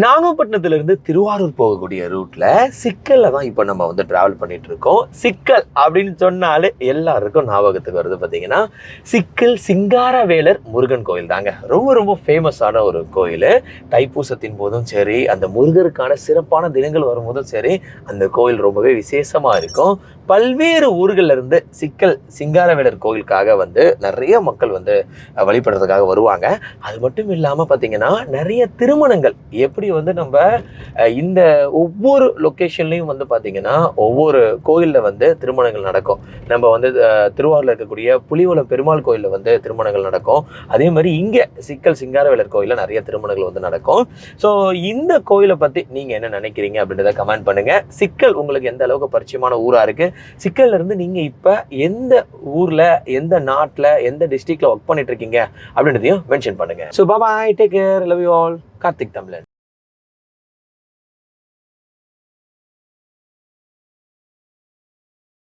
நாகப்பட்டினத்துலேருந்து திருவாரூர் போகக்கூடிய ரூட்டில் சிக்கலில் தான் இப்போ நம்ம வந்து ட்ராவல் பண்ணிகிட்ருக்கோம் இருக்கோம். சிக்கல் அப்படின்னு சொன்னாலே எல்லாருக்கும் ஞாபகத்துக்கு வருது பார்த்தீங்கன்னா சிக்கல் சிங்காரவேலர் முருகன் கோயில் தாங்க. ரொம்ப ரொம்ப ஃபேமஸான ஒரு கோயில். தைப்பூசத்தின் போதும் சரி அந்த முருகருக்கான சிறப்பான தினங்கள் வரும்போதும் சரி அந்த கோயில் ரொம்பவே விசேஷமாக இருக்கும். பல்வேறு ஊர்களிலிருந்து சிக்கல் சிங்காரவேலர் கோயிலுக்காக வந்து நிறைய மக்கள் வந்து வழிபடுறதுக்காக வருவாங்க. அது மட்டும் இல்லாமல் பார்த்தீங்கன்னா நிறைய திருமணங்கள் எப்படி வந்து நம்ம இந்த ஒவ்வொரு லொக்கேஷன்லையும் வந்து பார்த்தீங்கன்னா ஒவ்வொரு கோயிலில் வந்து திருமணங்கள் நடக்கும். நம்ம வந்து திருவாரூரில் திருவாரூர்ல இருக்கக்கூடிய புலிவலம் பெருமாள் கோயிலில் வந்து திருமணங்கள் நடக்கும். அதே மாதிரி இங்கே சிக்கல் சிங்காரவேலர் கோயிலில் நிறைய திருமணங்கள் வந்து நடக்கும். ஸோ இந்த கோயிலை பற்றி நீங்கள் என்ன நினைக்கிறீங்க அப்படின்றத கமெண்ட் பண்ணுங்க. சிக்கல் உங்களுக்கு எந்த அளவுக்கு பரிச்சயமான ஊராக இருக்கு? சிக்கல்ல இருந்து நீங்கள் இப்போ எந்த ஊரில் எந்த நாட்டில் எந்த டிஸ்ட்ரிக்ட்ல ஒர்க் பண்ணிட்டு இருக்கீங்க அப்படின்றதையும் மென்ஷன் பண்ணுங்க. So பாபாய் take care love you all Karthik Tamilan.